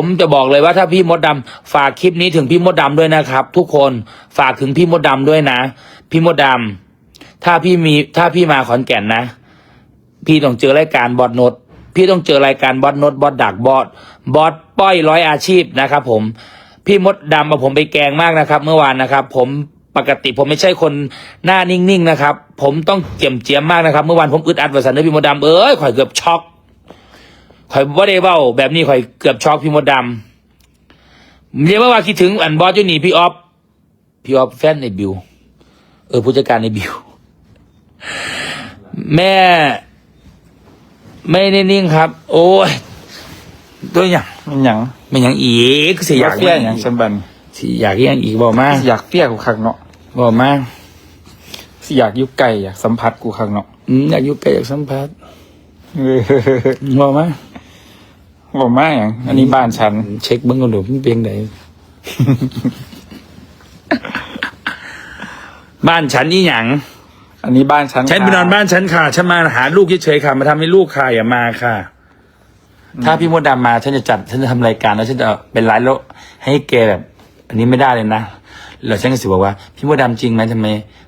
ผมจะบอกเลยว่าถ้าพี่มดดำฝากคลิปนี้ถึงพี่มดดำด้วยนะครับ ทุกคนฝากถึงพี่มดดำด้วยนะ พี่มดดำถ้าพี่มีถ้าพี่มาขอนแก่นนะ พี่ต้องเจอรายการบอดนดพี่ต้องเจอรายการบอดนดบอดดักบอดบอดป้อยร้อยอาชีพนะครับ ผมพี่มดดำมาผมไปแกงมากนะครับ เมื่อวานนะครับ ผมปกติผมไม่ใช่คนหน้านิ่งๆนะครับ ผมต้องเจียมเจียมมากนะครับ เมื่อวานผมอึดอัดวาสันเดอร์พี่มดดำเอ้ยข่อยเกือบช็อก ข่อยว่าได้เบ้าแบบนี้ข่อยเกือบช็อกพี่มดดำเรียกว่าว่าคิดถึงอันบอสอยู่นี่พี่ออฟพี่ออฟแฟนในบิว เออผู้จัดการในบิว แม่ ไม่ได้นิ่งครับ โอ้ยตัวอย่างมันหยังไม่อย่างอีกสิอยากเฟี้ยหยังฉันบันสิอยากยังอีกบอกมาสิอยากเฟี้ยกูคักเนาะบอกมาสิอยากอยุกไก่อยากสัมผัสกูคักเนาะอืมอยากอยู่ใกล้อยากสัมผัสเออบอกมา บอกมาอย่างอันนี้บ้านฉัน เช็คเบิ้งกันดูมันเป็นไงบ้านฉันนี่หยังอันนี้บ้านฉันฉันไปนอนบ้านฉันค่ะฉันมาหาลูกเฉยๆค่ะมาทำให้ลูกค่ะอย่ามาค่ะ ถ้าพี่มดดำมาฉันจะจัดฉันจะทำรายการแล้วฉันจะเป็นไลฟ์แล้วให้แกแบบ อันนี้ไม่ได้เลยนะแล้วฉันก็สิบอกว่าพี่มดดำจริงไหมทำไม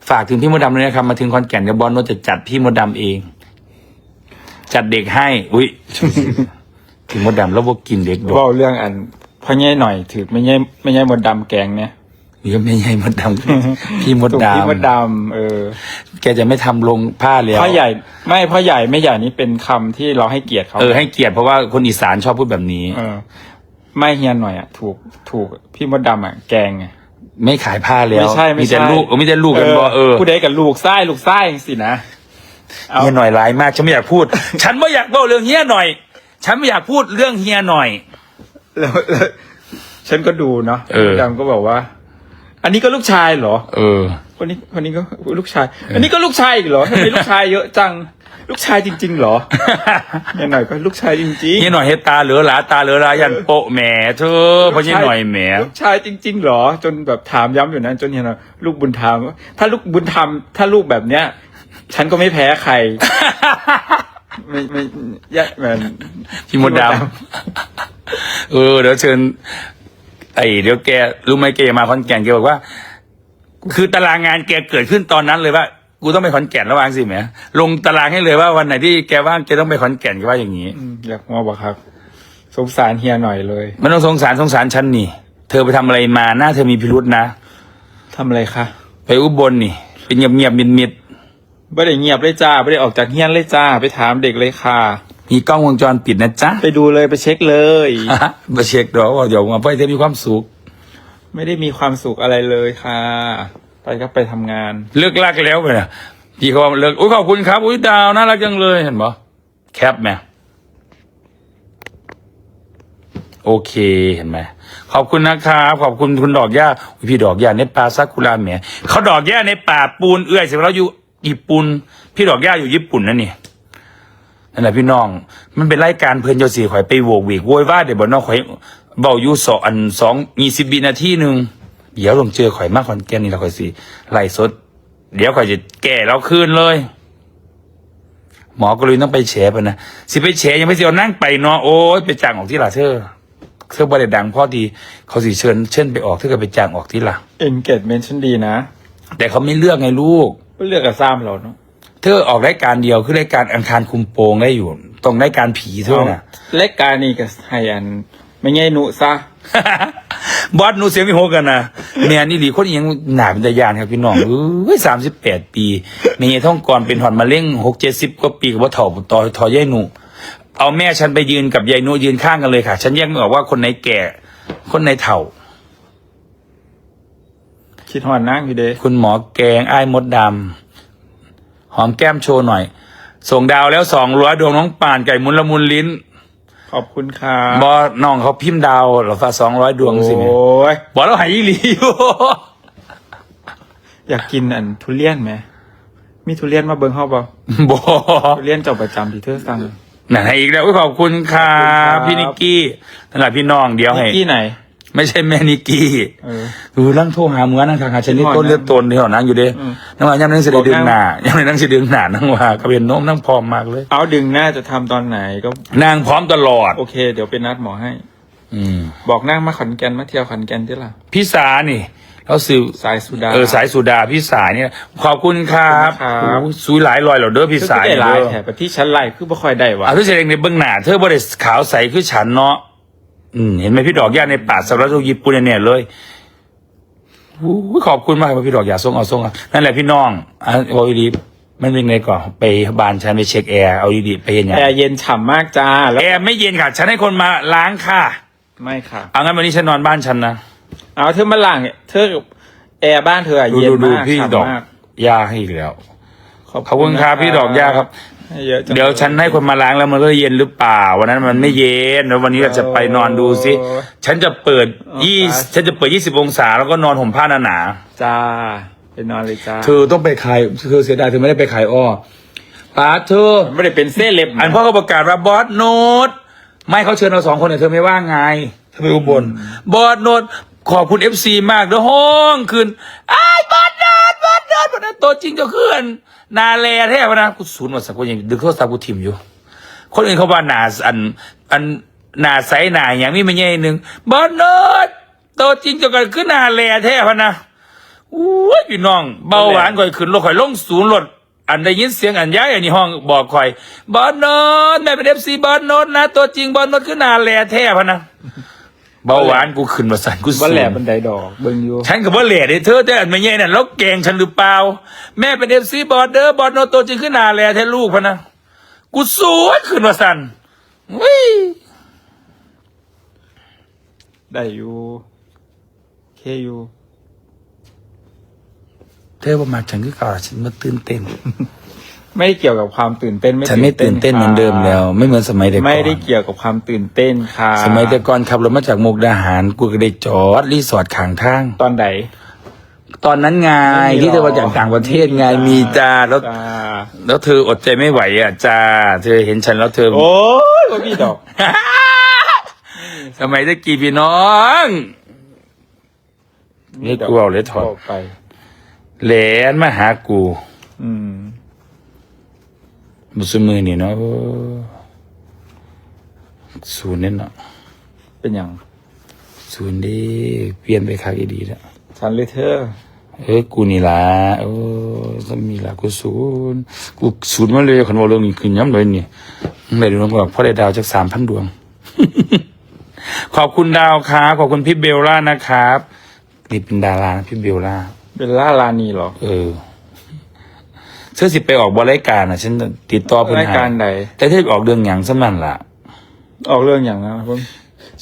ฝากถึงพี่มดดำเลยนะครับมาถึงคอนแก่นเดี๋ยวบอลโนตจะจัดพี่มดดำเอง จัดเด็กให้ อุ้ย พี่มดดำแล้วพวกกินเด็กดอเว่ากเรื่องอันพ่อแง่หน่อยถือไม่แง่ไม่แง่มดดำแกงเนี่ยนี่ก็ไม่ใช่มดดำ พี่มดถูกดพี่มดดำเออำแกจะไม่ทำลงผ้าแล้วพ่อใหญ่ไม่พ่อใหญ่ไม่ใหญ่นี่เป็นคำที่เราให้เกียรติเขาเออให้เกียรติเพราะว่าคนอีสานชอบพูดแบบนี้ เออ ไม่เฮียนหน่อยอะถูกถูกพี่มดดำอะแกงไง ไม่ขายผ้าแล้วไม่ใช่ไม่มีแต่ใช่ลูกเออมีแต่ลูกกันบอเออผู้ใดกับลูกไส้ลูกไส้สินะ เอา เฮียหน่อยร้ายมากฉันไม่อยากพูด ฉันไม่อยากเล่าเรื่องเฮียหน่อย ฉันไม่อยากพูดเรื่องเฮียหน่อย แล้วแล้วฉันก็ดูเนาะเออ ดำก็บอกว่า อันนี้ก็ลูกชายเหรอ เออ คนนี้คนนี้ก็ลูกชาย อันนี้ก็ลูกชายอีกเหรอทำไมลูกชายเยอะจัง ลูกชายจริง ๆ เหรอเนี่ยหน่อยก็ลูกชายจริงเฮียหน่อยเฮดตาเหลือหลาตาเหลือหลายันโปะแหมเธอเพราะเฮียหน่อยแหมลูกชายจริง ๆ เหรอ จนแบบถามย้ำอยู่นั้น จนเห็นว่าลูกบุญธรรม ถ้าลูกบุญธรรม ถ้าลูกแบบเนี้ย ฉันก็ไม่แพ้ใคร ไม่ไม่ยะเหมือนพี่มดดำเออเดี๋ยวเชิญ ไอเดี๋ยวแกรู้ไหมแกมาคอนแก่นแกบอกว่า คือตารางงานแกเกิดขึ้นตอนนั้นเลยว่ากูต้องไปขอนแก่นระหว่างสิแหมลงตารางให้เลยว่าวันไหนที่แกว่างแกต้องไปขอนแก่นแกว่าอย่างนี้อืมอยากมาบอกครับ สงสารเฮียหน่อยเลยมันต้องสงสารสงสารฉันนี่ เธอไปทำอะไรมาหน้าเธอมีพิรุษนะ ทำอะไรคะ ไปอุบลนี่ เป็นเงียบเงียบมิดมิด ไม่ได้เงียบเลยจ้าไม่ได้ออกจากเฮียนเลยจ้า ไปถามเด็กเลยค่ะๆมีกล้องวงจรปิดนะจ๊ะไปดูเลยไปเช็คเลย มาเช็คดอกว่าเดี๋ยวมาไปเธอมีความสุข ไม่ได้มีความสุขอะไรเลยค่ะ ไปก็ไปทำงาน เลิกลากแล้วไปนะพี่เขาว่าเลิกอุ้ยขอบคุณครับอุ้ยดาวน่ารักจังเลยเห็นปะแคปไหมโอเคเห็นไหมขอบคุณนะครับขอบคุณคุณดอกย่าอุ๊ยพี่ดอกย่าในป่าซากุระแหมเขาดอกย่าในป่าปูนเอื้อยเสร็จแล้วอยู่ ญี่ปุ่นพี่ดอกย่าอยู่ญี่ปุ่นนั่นนี่นั่นแหละพี่น้อง มันเป็นรายการเพื่อนเจ้าสีข่อยไปโวกเวกโวยวายเดี๋ยวบอกน้องข่อยเบาอยู่สองอันสองยี่สิบวินาทีหนึ่งเดี๋ยวลงเจอข่อยมากคอนแกนนี่เราข่อยสิไล่สด เดี๋ยวข่อยจะแก่แล้วคืนเลย หมอก็เลยต้องไปแฉไปนะสิไปแฉยังไม่สิเอานั่งไปเนาะโอ้ยไปจ้างออกที่ละเธอเธอบริดังพอดีเขาสิเชิญเช่นไปออกเธอก็ไปจ้างออกที่ละ engagement ฉันดีนะ แต่เขาไม่เลือกไงลูก ก็เลือกกับซ้ำเราเนาะเธอออกรายการเดียวคือรายการอังคารคุมโปงได้อยู่ตรงรายการผีเธอน่ะเล็กการนี่กับไฮอันไม่ไงหนุซะ บอสหนูเสียงไม่โหกันนะแม่นี่หลีคนอิหยังหนาเป็นตายานครับพี่น้องเอ้ยสามสิบแปดปีแม่ท่องก่อนเป็นหอนมาเล่งหกเจ็ดสิบกว่าปีกับว่าถ่อต่อถ่อยายหนูเอาแม่ฉันไปยืนกับยายหนูยืนข้างกันเลยค่ะ ฉันแยกไม่ออกว่าคนไหนแก่ คนไหนเถ่า คิดหอนนั่งอยู่เด้คุณหมอแกงไอ้ายมดดำหอมแก้มโชว์หน่อย ส่งดาวแล้วสองร้อยดวงน้องป่านไก่มุนละมุนลิ้น ขอบคุณค่ะบอน้องเขาพิมพ์ดาวเหราฟ้าสองร้อยดวงสิแม่โอ้ยบอกแล้วหายอีหลีอยู่ อยากกินอันทุเรียนไหม มีทุเรียนมาเบิ่งเฮาบ่ บอทุเรียนเจ้าประจำที่เธอสั่งนั่นให้อีกแล้วอุ๊ยขอบคุณครัขอบคุณครับบ พี่นิกกี้นั่นแหละพี่น้องเดี๋ยวให้ นิกกี้ไหน ไม่ใช่แม่นิกกี้เออ ดูร่างโทรหาเหมือนนั่งทางหาชนิดพี่พรต้นเลือดตนที่หอนั่งอยู่เด้อืม นั่งว่าย่ำนั่งเสได็จดึงบอกนั่งหน้าย่ำนั่งเสได็จดึงหน้านั่งว่าก็เป็นโน้มนั่งพร้อมมากเลย เอาดึงหน้าจะทำตอนไหนก็ นางพร้อมตลอด โอเค เดี๋ยวเป็นนัดหมอให้ อืมบอกนั่งมาขอนแก่นมาเที่ยวขอนแก่นที่ล่ะ พี่สานี่เราสืบสายสุดา เออสายสุดาพี่สายเนี่ยขอบคุณครับขอบคุณครับ โอ้สุยหลายรอยเหรอเด้อพี่คือสายได้หลายเด้อ แถบที่ชั้นไล่คือบ่ค่อยได้วะอะพี่เสกในเบื้องหน้าเธอบริสขาวใสคือฉันเนาะ อืมเห็นไหมพี่ดอกย่าในป่าสำหรับทุกญี่ปุ่นเนี่ยเลยอู้หูขอบคุณมากครับพี่ดอกอย่าส่งเอาส่งเอานั่นแหละพี่น้องอะโอ้ยดีมันเป็นไงก่อนไปบ้านฉันไปเช็คแอร์เอาดีๆไปเห็นยังแอร์เย็นฉ่ำมากจ้าแล้วแอร์ไม่เย็นค่ะ ฉันให้คนมาล้างค่ะ ไม่ค่ะเอางั้นวันนี้ฉันนอนบ้านฉันนะเอาเธอมาล้างเนี่ยเธอแอร์บ้านเธออะดูเย็นดูดูมากพี่ดอกฉ่ำมากย่าให้อีกแล้วขอบคุณครับพี่ดอกย่าครับ ให้เยอะจังเดี๋ยวฉันให้คนมาล้างแล้วมันก็เย็นหรือเปล่า วันนั้นมันไม่เย็นแล้ววันนี้เราจะไปนอนดูซิฉันจะเปิดยี่ฉันจะเปิดยี่สิบองศาแล้วก็นอนห่มผ้าหนาจ้าไปนอนเลยจ้าๆเธอต้องไปขายเธอเสียดายเธอไม่ได้ไปขายอ้อป้าเธอ ไม่ได้เป็นเส้นเล็บอันพ่อก็ประกาศว่าบอสโนดไม่เขาเชิญเราสองคนเนี่ยเธอไม่ว่างไงเธอไปอุบลบอสโนดขอบคุณเอฟซีมากเด้อห้องคืนไอ้ายบอสโน ดบอสโนดโนตัวจริงเจะขึ้นนาแลแท้วะนะกูศูนย์มาสักคนยังดึกโทรศัพท์กูทิมอยู่ คนอื่นเขาว่าหนาอันอันหนาใสหนาอย่างนี้ไม่ใช่หนึ่งบอสโนดตัวจริงเจะกันขึ้นนาแลแท้พะนะอู้ยพี่น้องเบาหวานก่อยขึ้นรถข่อยลงศูนย์รถอันได้ยินเสียงอันย้ายอันนี้ห้องบอกข่อย บอสโนดแม่เป็นเอฟซีบอสโนดนะ ตัวจริงบอสโนดขึ้นนาแลแท้พะนะ เบาหวานกูขึ้นมาสั่นกูสูว่าแหลงบันไดดอกเบิ่งอยู่ฉันกับว่าเหล่เด้เธอแต่อันไม่ใช่นั่นแล้วแกล้งฉันหรือเปล่า แม่เป็นเอฟซีบอสเดอร์บอสโนโตจึงขึ้นนาแลแท้ลูกพะนะกูสวยขึ้นมาสั่นวิได้อยู่เคอยู่ เธอประมาณฉันคือเก่าฉันมาตื่นเต้น ไม่ได้เกี่ยวกับความตื่นเต้นไม่ฉันไม่ตื่นเต้นเหมือนเดิมแล้ว ไม่เหมือนสมัยเด็กก่อนไม่ได้เกี่ยวกับความตื่นเต้นค่ะสมัยแต่ก่อนขับรถมาจากมุกดาหารกูก็ได้จอดรีสอร์ทข้างทางตอนไหนตอนนั้นไงไม่มีหรอที่เธอมาจากต่างประเทศไงมีจ้าแล้วจ้าแล้วเธออดใจไม่ไหวอะจ้าเธอเห็นฉันแล้วเธอ โอ้ยว่าพี่ดอกสมัยตะกี้พี่น้องนี่กูเอาเลยถอดกไปแหลนมาหากู อืม มุสมือนี่เนาะโอ้ศูนย์เนี่ยเนาะเป็นอย่างศูนย์ดีเปลี่ยนไปคักอีดีแล้วฉันเลยเธอ เอ้ยกูนี่ล่ะโอ้ก็มีล่ะกูศูนย์กูศูนย์มาเลยคนบอกเรื่องนี้ขึ้นย้ำเลยนี่ได้ดวงบอกพ่อได้ดาวจากสามพันดวง ขอบคุณดาวครับขอบคุณพี่เบลล่านะครับนี่เป็นดารานะพี่เบลล่าเป็นล่าลานีเหรอ เออเธอสิไปออกบริการอะฉันติดต่อเพิ่นรายการหไหนแต่เธอออกเรื่องหยังสมันล่ะ ออกเรื่องอย่างนั้นผม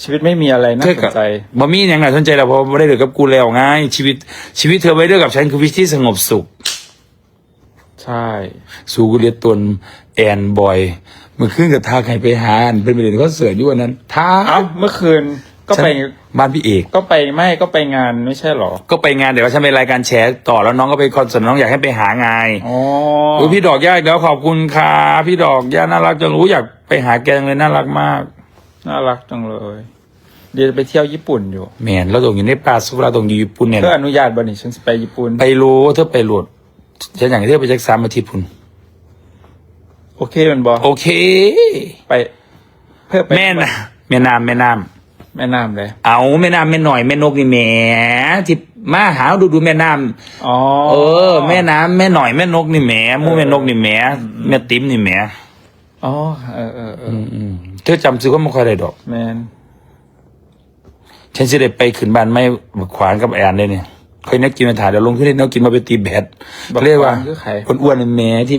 ชีวิตไม่มีอะไรน่าเธอสกับนใจบ่มีหยังน่าสนใจแล้วเพราะบ่ได้เดือกับกูแล้วไงชีวิต ชีวิตเธอไว้เดือกับฉันคือวิธีสงบสุข ใช่ สู่กุเรียตนแอนบอยเมื่อคืนกับทาใครไปหาอันเป็นประเด็นคอนเสิร์ตอยู่วันนั้นท้าเอ้าเมื่อคืน ก็ไป ฉันบ้านพี่เอก ก็ไปไม่ก็ไปงานไม่ใช่เหรอก็ไปงานเดี๋ยวว่าฉันไปรายการแชร์ต่อแล้วน้องก็ไปคอนเสิร์ตน้องอยากให้ไปหาไงอ๋อโอ้ยพี่ดอกย่าอีกแล้วขอบคุณค่ะพี่ดอกย่าน่ารักจังรู้อยากไปหาแกงเลยน่ารักมาก น่ารักจังเลย เดี๋ยวจะไปเที่ยวญี่ปุ่นอยู่แมนเราตรงอยู่ในป่าสุราตรงอยู่ญี่ปุ่นเนี่ย เพื่ออนุญาตบ่นี่ฉันจะไปญี่ปุ่นไปรู้เธอไปโหลดฉันอยากให้เธอไปจักสามอาทิตย์พุ่นโอเคมันบอโอเค ไปเพื่อไปแม่นะแม่น้ำแม่น้ แม่น้ำเลยำเอาแม่น้ำแม่หน่อยแม่นกนี่แหมที่มาหาดูดูแม่น้อ๋อำเออ แม่น้ำแม่หน่อยแม่นกนี่แหมหมู่แม่นกนี่แหมแม่ติ๋มนี่แหมอ๋อเออเออเอออืมอืมเธอจำซื้อก็ไม่ค่อยได้ดอก แมนฉันจะได้ไปขึ้นบ้านไม่ขวานกับแอนเลยเนี่ยเคยนักกินมาถ่ายเดี๋ยวลงที่เล่นนักกินมาไปตีแบดเรียกว่าคือใครคนอ้วนๆแหม่ที่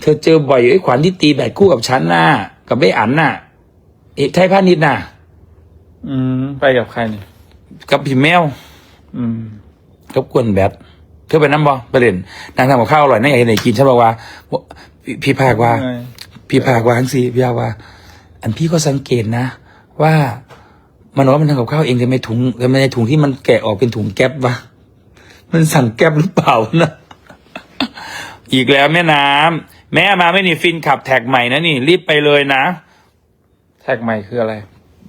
เธอเจอบ่อยอยู่ไอ้ขวัญที่ตีแบดคู่กับฉันน่ะกับไอ้อันน่ะเอกไทยพาณิชย์น่ะ อืม ไปกับใครนี่กับพี่แมว อืมกับกวนแบดเธอไปน้ำบ่ไปเล่นนางทำกับข้าวอร่อยนั่งอยากให้ไหนกินฉันบอกว่า พี่พี่ภาคว่าไงพี่ภาคว่าทั้งสี่พี่ภาคว่า อันพี่ก็สังเกตนะ ว่ามันว่ามันทำกับข้าวเองทำไมถุงทำไมในถุงที่มันแกะออกเป็นถุงแก๊ปวะมันสั่งแก๊ปหรือเปล่านะอีกแล้วแม่น้ำแม่มาไม่นี่ฟินขับแท็กใหม่นะนี่ รีบไปเลยนะ แท็กใหม่คืออะไร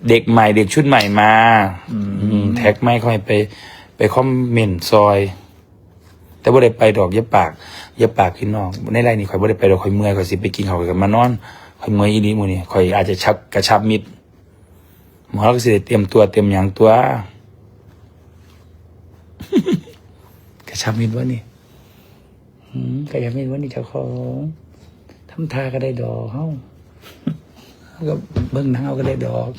เด็กใหม่เด็กชุดใหม่มา อืแท็กไม่ค่อยไป ไปคอมเมนต์ซอย แต่บ่ได้ไปดอกเย็บปากเย็บปากขึ้นนอกในไรนี่ข่อยบ่ได้ไปดอกข่อยเมื่อยข่อยสิไปกินข้าวกันมานอนข่อยเมื่อยอีนี้มือนี่ข่อยอาจจะชักกระชับมิดหมอก็สิไเตรียมตัวเตรียมหยางตัว กระชับมิดวะนี่กระชับมิดวะนี่เจ้าของทำทาก็ได้ดอกเฮา ก็เบิ่งหนังเอาก็ได้ดอก